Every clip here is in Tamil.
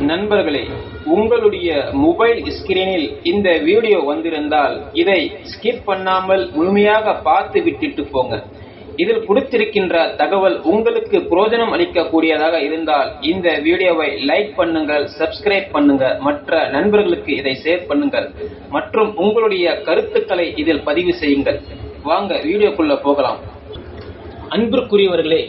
நண்பர்களே உங்களுடைய மொபைல் ஸ்கிரீனில் இந்த வீடியோ வந்திருந்தால் இதை ஸ்கிப் பண்ணாமல் முழுமையாக பார்த்து விட்டுட்டு போங்க. இதில் கொடுத்திருக்கின்ற தகவல் உங்களுக்கு புரோஜனம் அளிக்கக்கூடியதாக இருந்தால் இந்த வீடியோவை லைக் பண்ணுங்கள் சப்ஸ்கிரைப் பண்ணுங்க மற்ற நண்பர்களுக்கு இதை ஷேர் பண்ணுங்கள் மற்றும் உங்களுடைய கருத்துக்களை இதில் பதிவு செய்யுங்கள். வாங்க வீடியோக்குள்ள போகலாம். அன்பிற்குரியவர்களே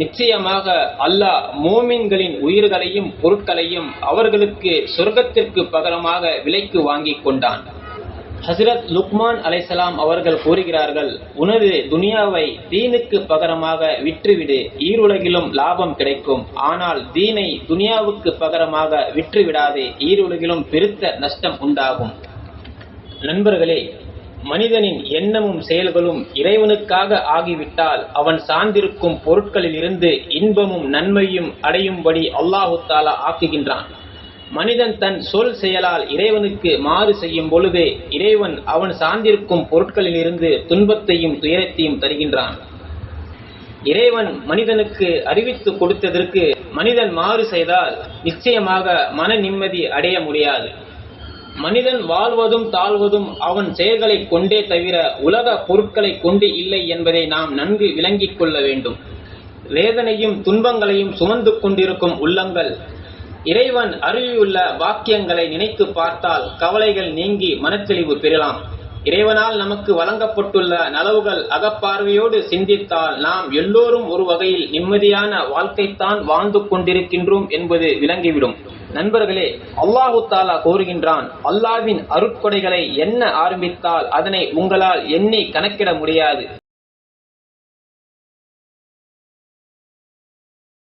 நிச்சயமாக அல்லாஹ் மோமின்களின் உயிர்களையும் பொருட்களையும் அவர்களுக்கு சொர்க்கத்திற்கு பகரமாக விலைக்கு வாங்கிக் கொண்டான். ஹசரத் லுக்மான் அலைசலாம் அவர்கள் கூறுகிறார்கள் உனது துனியாவை தீனுக்கு பகரமாக விற்றுவிடு ஈருலகிலும் லாபம் கிடைக்கும். ஆனால் தீனை துனியாவுக்கு பகரமாக விற்றுவிடாதே ஈருலகிலும் பெருத்த நஷ்டம் உண்டாகும். நண்பர்களே மனிதனின் எண்ணமும் செயல்களும் இறைவனுக்காக ஆகிவிட்டால் அவன் சார்ந்திருக்கும் பொருட்களில் இருந்து இன்பமும் நன்மையும் அடையும்படி அல்லாஹு தாலா ஆக்குகின்றான். மனிதன் தன் சொல் செயலால் இறைவனுக்கு மாறு செய்யும் பொழுது இறைவன் அவன் சார்ந்திருக்கும் பொருட்களில் இருந்து துன்பத்தையும் துயரத்தையும் தருகின்றான். இறைவன் மனிதனுக்கு அறிவித்து கொடுத்ததற்கு மனிதன் மாறு செய்தால் நிச்சயமாக மன நிம்மதி அடைய முடியாது. மனிதன் வாழ்வதும் தாழ்வதும் அவன் செயல்களை கொண்டே தவிர உலக பொருட்களை கொண்டு இல்லை என்பதை நாம் நன்கு விளங்கிக் கொள்ள வேண்டும். வேதனையும் துன்பங்களையும் சுமந்து கொண்டிருக்கும் உள்ளங்கள். இறைவன் அருளியுள்ள வாக்கியங்களை நினைத்து பார்த்தால் கவலைகள் நீங்கி மனத்தெளிவு பெறலாம். இறைவனால் நமக்கு வழங்கப்பட்டுள்ள நலவுகள் அகப்பார்வையோடு சிந்தித்தால் நாம் எல்லோரும் ஒரு வகையில் நிம்மதியான வாழ்க்கைத்தான் வாழ்ந்து கொண்டிருக்கின்றோம் என்பது விளங்கிவிடும். நண்பர்களே அல்லாஹு தாலா கோருகின்றான் அல்லாவின் அருட்கொடைகளை என்ன ஆரம்பித்தால் அதனை உங்களால் எண்ணி கணக்கிட முடியாது.